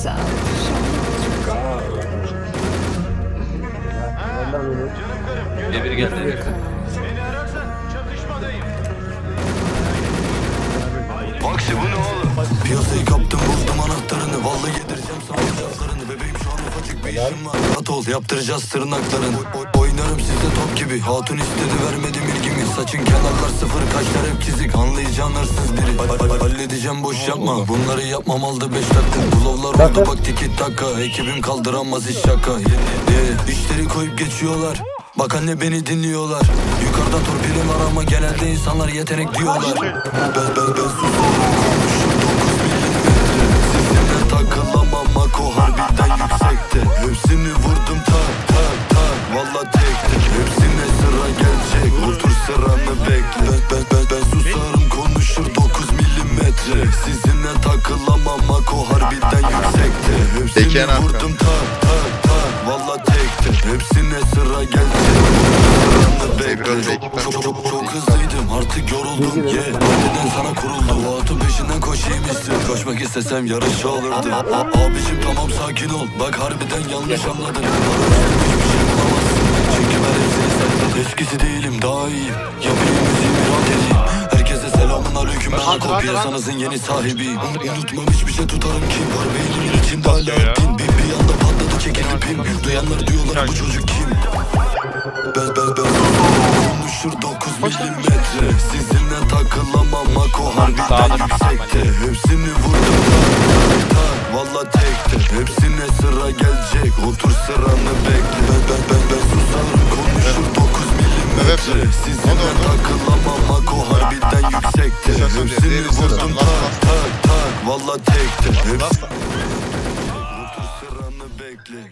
sound. Devir geldi. Aksi bu ne oğlum? Piyasayı kaptım buldum anahtarını Vallahi yedireceğim var Rahat ol yaptıracağız tırnaklarını. O- Oynarım sizde top gibi. Hatun istedi vermedim ilgimi. Saçın kenarlar sıfır kaşlar hep çizik. Anlayacağın hırsız biri. Ha- ha- Halledeceğim boş yapma. Bunları yapmam aldı beş dakika. Bulovlar oldu bak. tiki taka. Ekibim kaldıramaz hiç şaka. Yeah, yeah. İşleri koyup geçiyorlar. Bak anne beni dinliyorlar. Yukarıdan torpilim var ama genelde insanlar yetenek diyorlar. Ben ben ben 9 Harbiden yüksekte. Hepsini vurdum tak tak tak. Valla tek tek Hepsine sıra gelecek. Otur sıranı bekle. Ben ben ben, ben susarım konuşur 9 milimetre. Sizinle takılamam Mako harbiden yüksekte. Hepsini vurdum tak tak tak. Valla tek tek Hepsine sıra gelecek. Sıranı bekle. çok, çok, çok, artık yoruldum yeah. Neden sana kuruldu O atın peşinden koşayım istedim Koşmak istesem yarış olurdu A- a- Abicim tamam sakin ol. Bak harbiden yanlış anladın. Hiçbir şey bulamazsın Çünkü ben hepsini sevdim. Eskisi değilim daha iyiyim. Yapayım müziğimi rahat edeyim. Herkese selamun aleyküm. Ben Ako piyasanızın yeni sahibiyim. Un- Unutmam hiçbir şey tutarım kim Var beynimin içinde hala pin Bir, bir anda patladı çekildi pim Duyanlar diyorlar bu çocuk kim? Ben ben ben konuşur 9 milimetre. Sizinle takılamam Mako harbiden yüksekte Hepsini vurdum. Tak tak Valla tekte. Hepsine sıra gelecek. Otur sıranı bekle. Ben ben ben ben susarım. Konuşur 9 milimetre. Sizinle takılamam Mako harbiden yüksekte. Oluyor, Hepsini vurdum. Tak tak tak. Valla tekte. Hepsi Last- Otur sıranı bekle